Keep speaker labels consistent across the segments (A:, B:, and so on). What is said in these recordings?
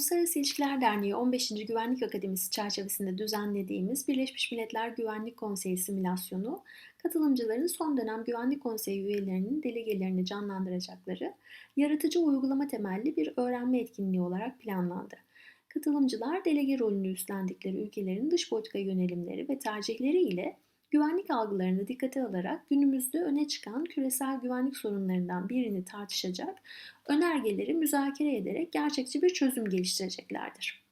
A: Uluslararası İlişkiler Derneği 15. Güvenlik Akademisi çerçevesinde düzenlediğimiz Birleşmiş Milletler Güvenlik Konseyi simülasyonu, katılımcıların son dönem Güvenlik Konseyi üyelerinin delegelerini canlandıracakları yaratıcı uygulama temelli bir öğrenme etkinliği olarak planlandı. Katılımcılar delege rolünü üstlendikleri ülkelerin dış politika yönelimleri ve tercihleri ile güvenlik algılarını dikkate alarak günümüzde öne çıkan küresel güvenlik sorunlarından birini tartışacak, önergeleri müzakere ederek gerçekçi bir çözüm geliştireceklerdir.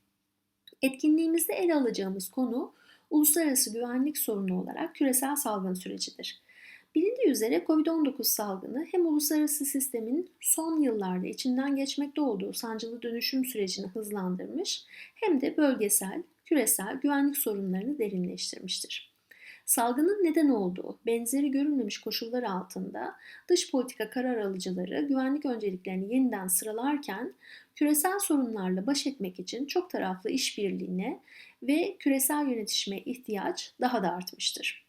A: Etkinliğimizde ele alacağımız konu uluslararası güvenlik sorunu olarak küresel salgın sürecidir. Bilindiği üzere COVID-19 salgını hem uluslararası sistemin son yıllarda içinden geçmekte olduğu sancılı dönüşüm sürecini hızlandırmış hem de bölgesel, küresel güvenlik sorunlarını derinleştirmiştir. Salgının neden olduğu benzeri görülmemiş koşullar altında dış politika karar alıcıları güvenlik önceliklerini yeniden sıralarken küresel sorunlarla baş etmek için çok taraflı işbirliğine ve küresel yönetişime ihtiyaç daha da artmıştır.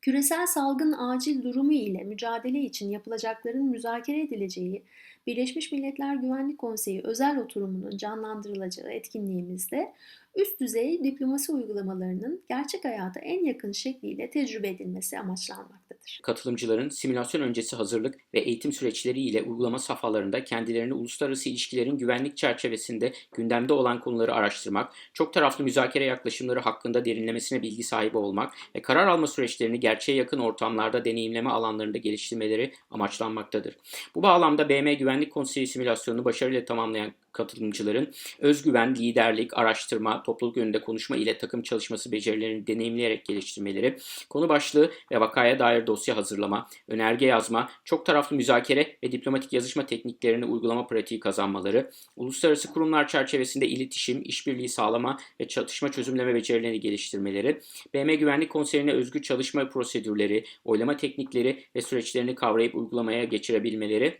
A: Küresel salgın acil durumu ile mücadele için yapılacakların müzakere edileceği Birleşmiş Milletler Güvenlik Konseyi özel oturumunun canlandırılacağı etkinliğimizde üst düzey diplomasi uygulamalarının gerçek hayata en yakın şekliyle tecrübe edilmesi amaçlanmaktadır.
B: Katılımcıların simülasyon öncesi hazırlık ve eğitim süreçleri ile uygulama safhalarında kendilerini uluslararası ilişkilerin güvenlik çerçevesinde gündemde olan konuları araştırmak, çok taraflı müzakere yaklaşımları hakkında derinlemesine bilgi sahibi olmak ve karar alma süreçlerini gerçeğe yakın ortamlarda deneyimleme alanlarında geliştirmeleri amaçlanmaktadır. Bu bağlamda BM Güvenlik Konseyi simülasyonunu başarıyla tamamlayan katılımcıların özgüven, liderlik, araştırma, topluluk önünde konuşma ile takım çalışması becerilerini deneyimleyerek geliştirmeleri, konu başlığı ve vakaya dair dosya hazırlama, önerge yazma, çok taraflı müzakere ve diplomatik yazışma tekniklerini uygulama pratiği kazanmaları, uluslararası kurumlar çerçevesinde iletişim, işbirliği sağlama ve çatışma çözümleme becerilerini geliştirmeleri, BM Güvenlik Konseyi'ne özgü çalışma prosedürleri, oylama teknikleri ve süreçlerini kavrayıp uygulamaya geçirebilmeleri,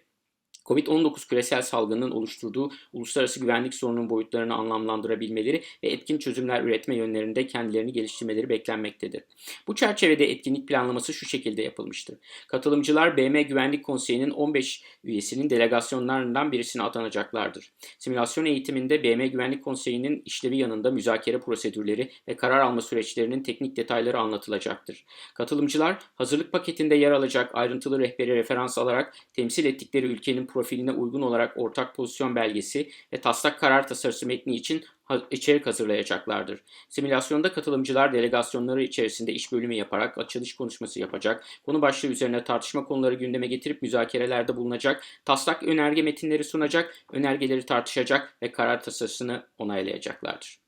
B: Covid-19 küresel salgının oluşturduğu uluslararası güvenlik sorununun boyutlarını anlamlandırabilmeleri ve etkin çözümler üretme yönlerinde kendilerini geliştirmeleri beklenmektedir. Bu çerçevede etkinlik planlaması şu şekilde yapılmıştır. Katılımcılar BM Güvenlik Konseyi'nin 15 üyesinin delegasyonlarından birisine atanacaklardır. Simülasyon eğitiminde BM Güvenlik Konseyi'nin işlevi yanında müzakere prosedürleri ve karar alma süreçlerinin teknik detayları anlatılacaktır. Katılımcılar hazırlık paketinde yer alacak ayrıntılı rehberi referans alarak temsil ettikleri ülkenin profiline uygun olarak ortak pozisyon belgesi ve taslak karar tasarısı metni için içerik hazırlayacaklardır. Simülasyonda katılımcılar delegasyonları içerisinde iş bölümü yaparak açılış konuşması yapacak, konu başlığı üzerine tartışma konuları gündeme getirip müzakerelerde bulunacak, taslak önerge metinleri sunacak, önergeleri tartışacak ve karar tasarısını onaylayacaklardır.